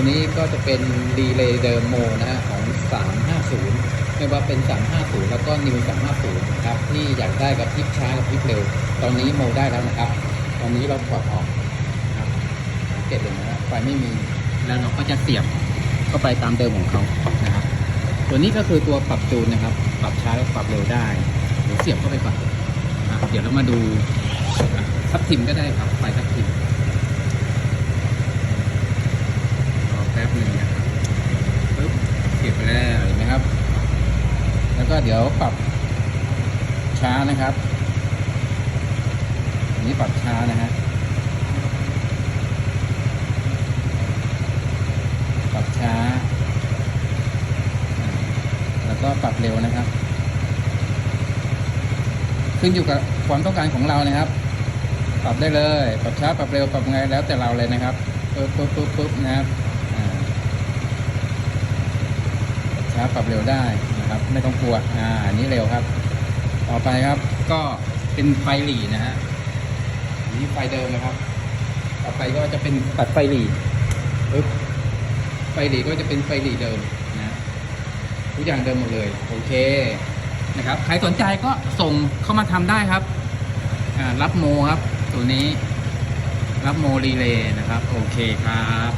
ตัวนี้ก็จะเป็นรีเลย์เดิมโมนะฮะของ 350 ไม่ว่าเป็น 350 แล้วก็นิว350นะครับที่อยากได้กับพริบช้ากับพริบเร็ว ตอนนี้โมได้แล้วนะครับ ตอนนี้เราถอดออกนะครับเกตเลยนะไฟไม่มีแล้วเราก็จะเสียบเข้าไปตามเดิมของเขานะครับ ตัวนี้ก็คือตัวปรับจูนนะครับ ปรับช้าและปรับเร็วได้เดี๋ยวเสียบเข้าไปก่อนนะเดี๋ยวเรามาดูทับทิมก็ได้ครับไฟทับทิม รอแป๊บหนึ่งนะครับปึ๊บเก็บไปแล้วเห็นไหมครับ แล้ว ก็เดี๋ยวปรับช้านะครับ นี้ปรับช้านะฮะ ปรับช้า แล้วก็ปรับเร็วนะครับ ขึ้นอยู่กับความต้องการของเรานะครับ ปรับได้เลย ปรับช้า ปรับเร็ว ปรับไงแล้วแต่เราเลยนะครับปึ๊บปึ๊บปึ๊บปึ๊บนะครับช้าปรับเร็วได้ ครับ ไม่ต้องกลัวอ่าอันนี้เร็วครับ ต่อไปครับก็เป็นไฟหลีนะฮะนี้ไฟเดิมนะครับ ต่อไปก็จะเป็นตัดไฟหลีปึ๊บไฟหลีก็จะเป็นไฟหลีเดิมนะทุกอย่างเดิมหมดเลยโอเคนะครับใครสนใจก็ส่งเข้ามาทำได้ครับอ่ารับโมครับ ตัวนี้รับโมรีเลย์นะครับ โอเคครับ